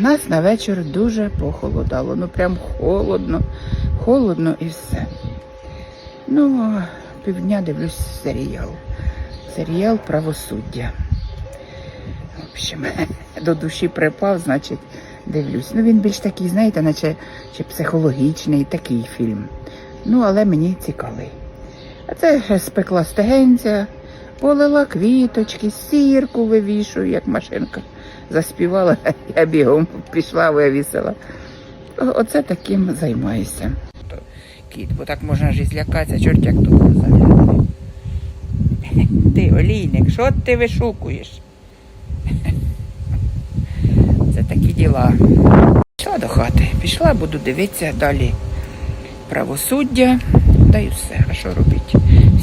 Нас на вечір дуже похолодало. Ну прям холодно, холодно і все. Ну, півдня дивлюсь серіал. Серіал правосуддя. В общем, до душі припав, значить, дивлюсь. Ну, він більш такий, знаєте, наче чи психологічний такий фільм. Ну, але мені цікавий. А це спекла стегенця, полила квіточки, сірку вивішую, як машинка. Заспівала, я бігом пішла, вивісила. Оце таким займаюся. Кіт, бо так можна ж і злякатися, чорт як тут загляне. Ти, олійник, що ти вишукуєш? Це такі діла. Пішла до хати, пішла, буду дивитися далі правосуддя. Да й все, а що робити?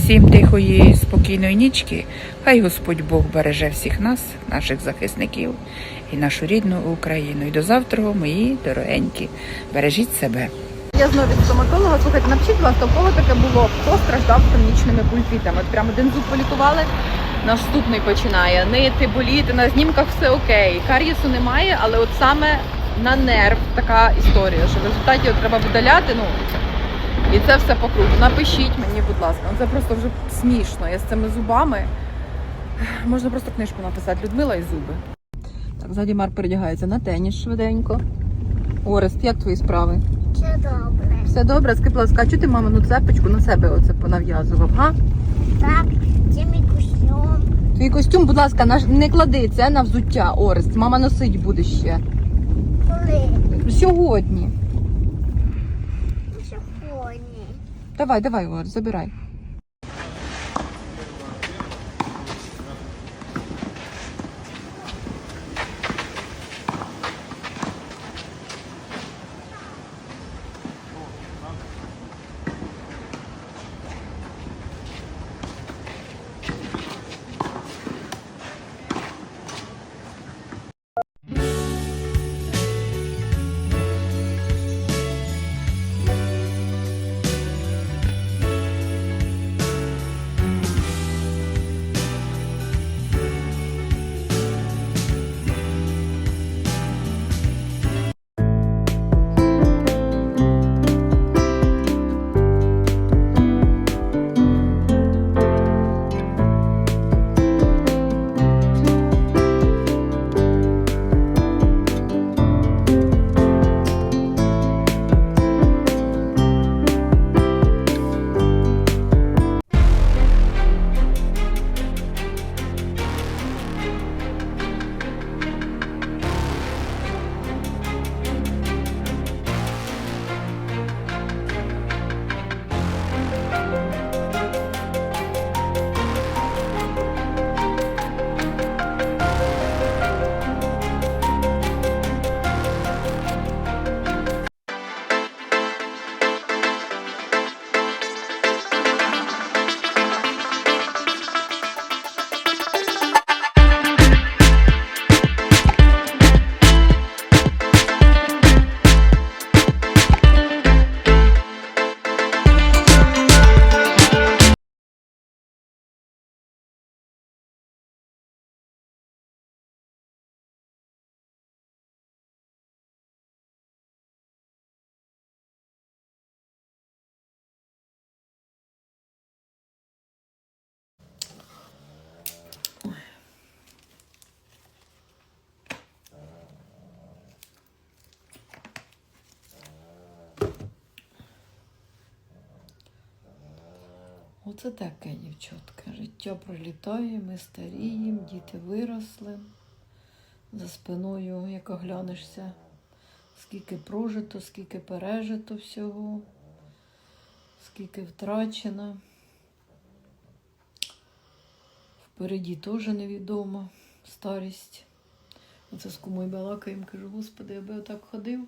Всім тихої, спокійної нічки. Хай Господь Бог береже всіх нас, наших захисників і нашу рідну Україну. І до завтра, мої дорогенькі, бережіть себе. Я знову від стоматолога. Слухайте, будь ласка, у кого таке було, хто страждав хронічними пульпітами. От прямо один зуб полікували, наступний починає нити, боліти. На знімках все окей. Кар'єсу немає, але от саме на нерв така історія, що в результаті от треба видаляти. Ну і це все по кругу. Напишіть мені, будь ласка. Це просто вже смішно. Я з цими зубами. Можна просто книжку написати Людмила і зуби. Так, ззаді Марк передягається на теніс швиденько. Орест, як твої справи? Все добре. Все добре, скажи, будь ласка, а чого ти мамину цепочку на себе оце понав'язував, га? Так, це мій костюм. Твій костюм, будь ласка, не клади це на взуття, Орест. Мама носить буде ще. Коли? Сьогодні. Сьогодні. Давай, давай, Орест, забирай. Оце таке, дівчатка. Життя пролітає, ми старіємо, діти виросли. За спиною, як оглянешся, скільки прожито, скільки пережито всього, скільки втрачено. Впереді теж невідомо старість. Оце з кумою балакаємо, кажу, господи, я би отак ходив.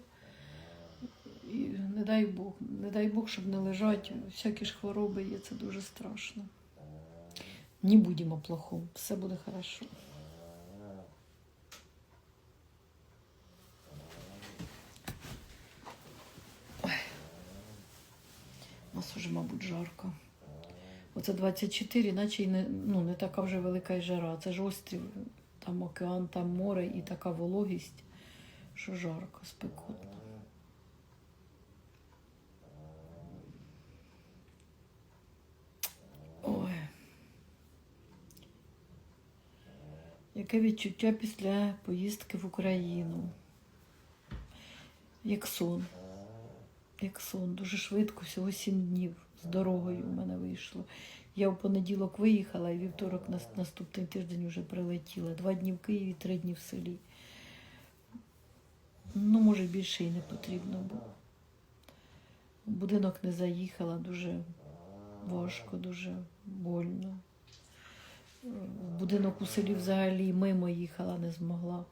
І не дай Бог, не дай Бог, щоб не лежать. Всякі ж хвороби є, це дуже страшно. Не будемо плохом, все буде хорошо. У нас уже, мабуть, жарко. Оце 24, наче не, ну, не така вже велика й жара. Це ж острів, там океан, там море і така вологість, що жарко, спекотно. Яке відчуття після поїздки в Україну? Як сон. Як сон. Дуже швидко, всього сім днів з дорогою в мене вийшло. Я в понеділок виїхала і вівторок нас- наступний тиждень вже прилетіла. Два дні в Києві, три дні в селі. Ну, може, більше і не потрібно було. Будинок не заїхала, дуже важко, дуже больно. Будинок у селі взагалі мимо їхала, не змогла.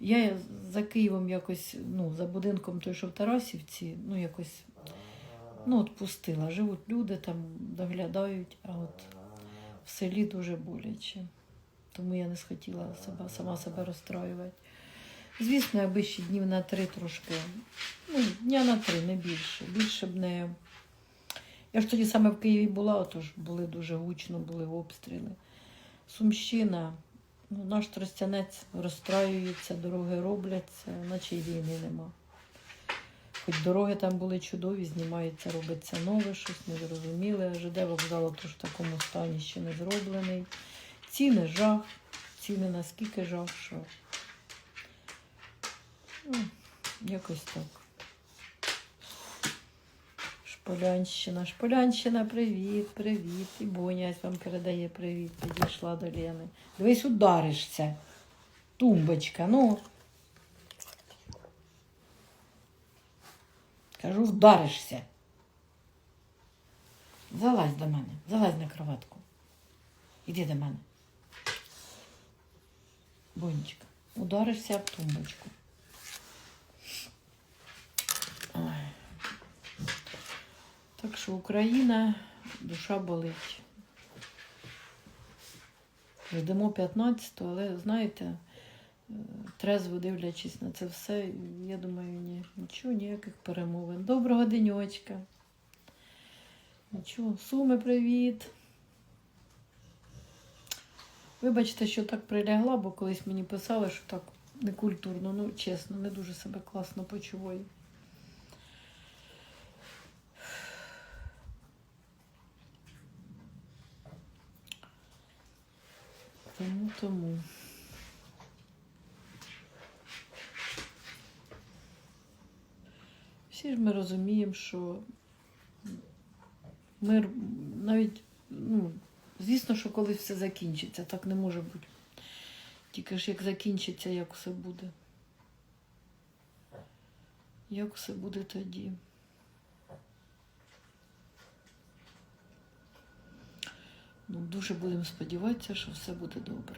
Я за Києвом якось, ну, за будинком той, що в Тарасівці, ну, якось, ну, от пустила. Живуть люди, там доглядають, а от в селі дуже боляче. Тому я не схотіла себе, сама себе розстраювати. Звісно, аби ще днів на три трошки, ну, дня на три, не більше. Більше б не. Я ж тоді саме в Києві була, отож були дуже гучно, були обстріли. Сумщина, ну, наш тростянець розстраюється, дороги робляться, наче й війни нема. Хоч дороги там були чудові, знімається, робиться нове, щось незрозуміле. ЖД вокзал теж в такому стані ще не зроблений. Ціни жах, ціни наскільки жах, що ну, якось так. Шполянщина, Шполянщина, привіт, привіт. І Бонясь вам передає привіт, підійшла до Лени. Дивись, ударишся. Тумбочка, ну. Кажу, вдаришся. Залазь до мене, залазь на кроватку. Іди до мене. Бонечка, ударишся об тумбочку. Ой. Так що Україна, душа болить. Ждемо 15-го, але знаєте, трезво дивлячись на це все, я думаю, ні, нічого, ніяких перемовин. Доброго денечка. Нічого, суми, привіт. Вибачте, що так прилягла, бо колись мені писали, що так некультурно, ну чесно, не дуже себе класно почуваю. Тому тому. Всі ж ми розуміємо, що мир навіть, ну, звісно, що колись все закінчиться, так не може бути. Тільки ж як закінчиться, як все буде. Як все буде тоді? Ну, дуже будемо сподіватися, що все буде добре.